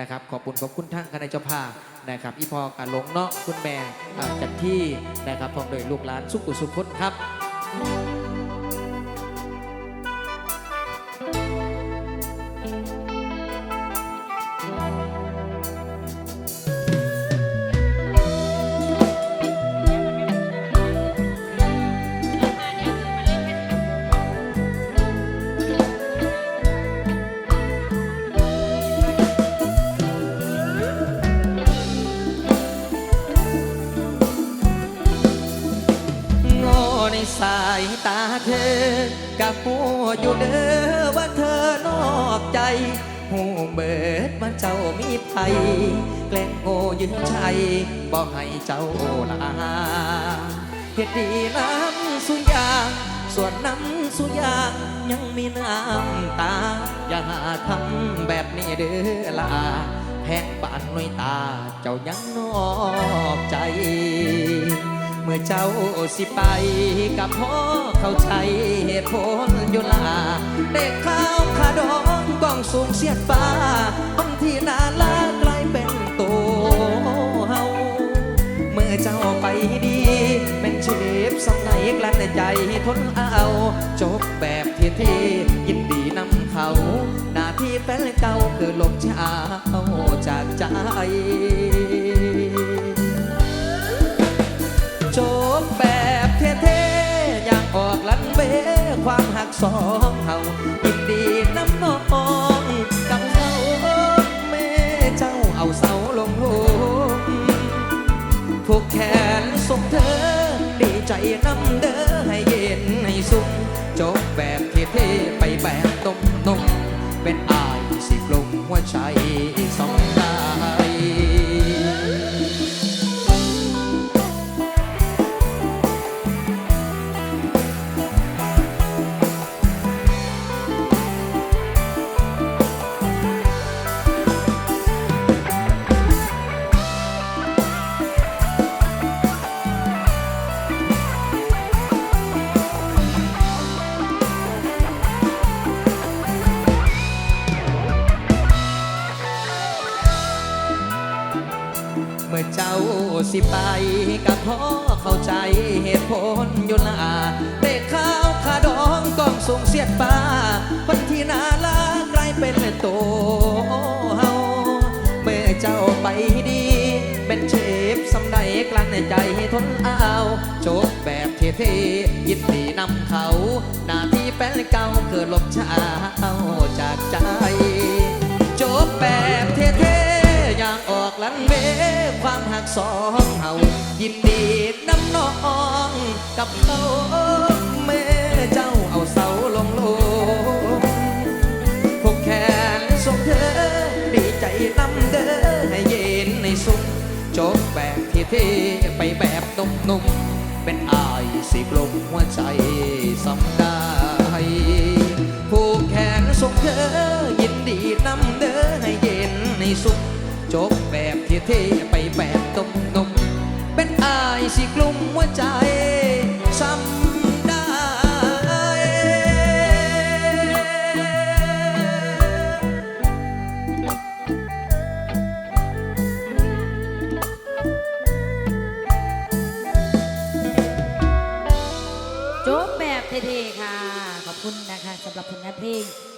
นะครับ ขอบคุณขอบคุณทั้งคณะเจ้าภาพนะครับอีพอกาหลงเนาะคุณแม่จัดที่นะครับพร้อมโดยลูกหลานสุขุสุขคนครับ สายตาเธอกับหัวอยู่เด้อว่าเธอนอกใจหูเบิดว่าเจ้ามีภัยแกล้งโง่ยืนชัยบอกให้เจ้าลาเหตุดีน้ำสุยางส่วนน้ำสุยางยังมีน้ำตา อย่าทำแบบนี้เด้อลาแพงปานน่วยตาเจ้ายังนอกใจ เมื่อเจ้าสิไปกับพ่อเข้าใจเหตุผลอยู่ลา เด็กข้าวขาดองกองสูงเสียดฟ้าคนที่นาลากลายเป็นตัวเฮาเมื่อเจ้าไปดีเป็นเชฟสำไหนกลั้นใจทนเอาจบแบบเท่ๆยินดีนำเขา หน้าที่แฟนเก่าคือลบชาจากใจ ความหักสองเฮายินดีน้ำน้องกับเขาแม่เจ้าเอาเสาลงโลงผูกแขนส่งเธอ ดีใจน้ำเด้อให้เย็นให้สุขจบแบบเท่ๆไปแบบตมนมเป็นอายสิกลมหัวใจสอง สิไปกับพ่อเข้าใจเหตุผลอยู่ลาเด็กข้าวขาดองกองสูงเสียดฟ้าคนที่นาลากลายเป็นโตเฮาเมื่อเจ้าไปดี เป็นเชฟสำใดกลั้นใจทนเอาจบแบบเท่ๆยินดีนำเขา หน้าที่แฟนเก่าเกิดลบชาเอาจากใจ ความหักสองเฮายินดีน้ำน้องกับเขาแม่เจ้าเอาเสาลงลงผูกแขนส่งเธอ ดีใจน้ำเด้อให้เย็นในสุขจบแบบเท่ๆไปแบบนุ่มๆเป็นอายสิกลมหัวใจสำได้ผูกแขนส่งเธอ ยินดีน้ำเด้อให้เย็นในสุข จบแบบเท่ๆไปแบบตุ่มนุมเป็นอายสิกลุ่มหัวใจซ้ำได้จบแบบเท่ๆค่ะ ขอบคุณนะคะสำหรับผลงานเพลง